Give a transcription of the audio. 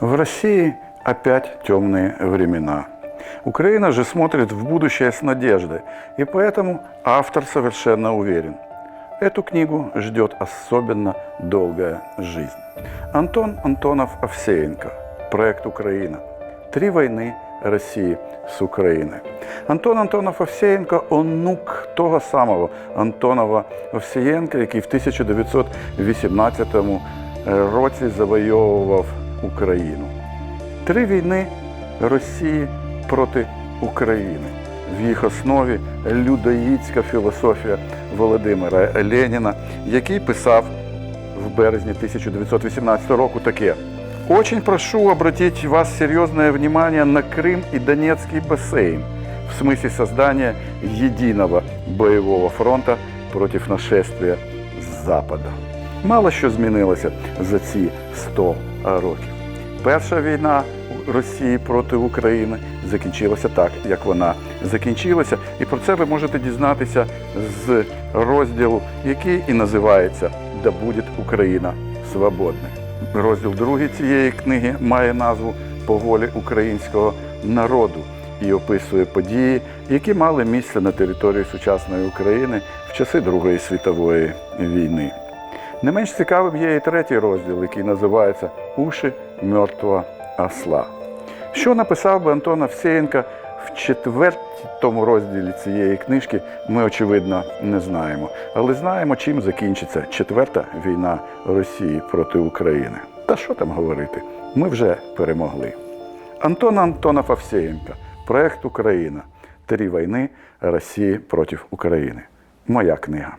В России опять темные времена. Украина же смотрит в будущее с надеждой, и поэтому автор совершенно уверен. Эту книгу ждет особенно долгая жизнь. Антон Антонов Овсеенко. Проект Украина. Три войны России с Украиной. Антон Антонов Овсеєнко – онук того самого Антонова Овсієнка, який в 1918 році завойовував Україну. Три війни Росії проти України. В їх основі людоїдська філософія Володимира Леніна, який писав в березні 1918 року таке. Очень прошу обратить вас серьезное внимание на Крым и Донецкий бассейн в смысле создания единого боевого фронта против нашествия з Запада. Мало що змінилося за ці 100 років. Перша війна Росії проти України закінчилася так, як вона закінчилася. І про це ви можете дізнатися з розділу, який і називається Да буде Україна свободна. Розділ другий цієї книги має назву По волі українського народу і описує події, які мали місце на території сучасної України в часи Другої світової війни. Не менш цікавим є і третій розділ, який називається Уші мертвого осла. Що написав би Антон Овсєєнко в четвертому розділі цієї книжки, ми очевидно не знаємо. Але знаємо, чим закінчиться четверта війна Росії проти України. Та що там говорити? Ми вже перемогли. Антон Антонов Овсєєнко. Проект Україна. Три війни Росії проти України. Моя книга.